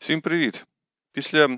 Всім привіт! Після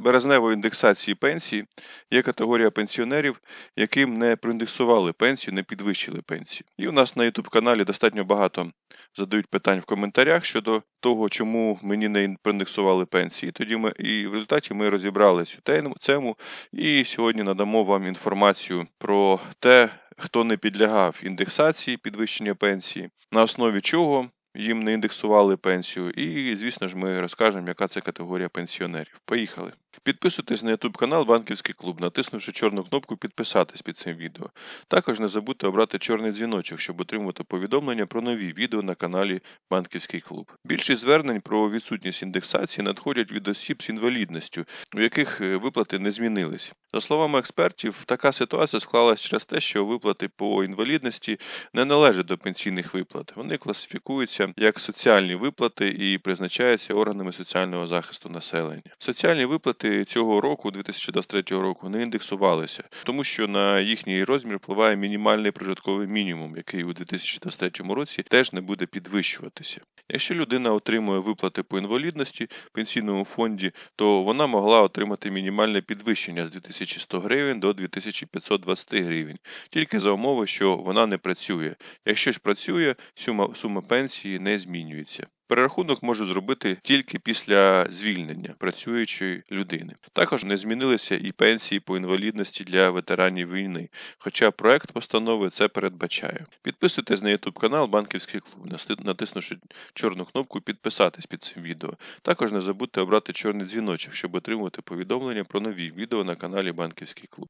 березневої індексації пенсії є категорія пенсіонерів, яким не проіндексували пенсію, не підвищили пенсію. І у нас на YouTube каналі достатньо багато задають питань в коментарях щодо того, чому мені не проіндексували пенсії. Тоді ми і в результаті ми розібрали цю тему- і сьогодні надамо вам інформацію про те, хто не підлягав індексації підвищення пенсії, на основі чого їм не індексували пенсію. І, звісно ж, ми розкажемо, яка це категорія пенсіонерів. Поїхали. Підписуйтесь на YouTube канал Банківський клуб, натиснувши чорну кнопку Підписатись під цим відео. Також не забудьте обрати чорний дзвіночок, щоб отримати повідомлення про нові відео на каналі Банківський клуб. Більшість звернень про відсутність індексації надходять від осіб з інвалідністю, у яких е, виплати не змінились. За словами експертів, така ситуація склалась через те, що виплати по інвалідності не належать до пенсійних виплат. Вони класифікуються як соціальні виплати і призначаються органами соціального захисту населення. Соціальні виплати цього року, 2023 року, не індексувалися, тому що на їхній розмір впливає мінімальний прожитковий мінімум, який у 2023 році теж не буде підвищуватися. Якщо людина отримує виплати по інвалідності в пенсійному фонді, то вона могла отримати мінімальне підвищення з 2100 гривень до 2520 гривень, тільки за умови, що вона не працює. Якщо ж працює, сума, сума пенсії не змінюється. Перерахунок може зробити тільки після звільнення працюючої людини. Також не змінилися і пенсії по інвалідності для ветеранів війни, хоча проект постанови це передбачає. Підписуйтесь на YouTube канал Банківський клуб, натиснувши чорну кнопку Підписатись під цим відео. Також не забудьте обрати чорний дзвіночок, щоб отримувати повідомлення про нові відео на каналі Банківський клуб.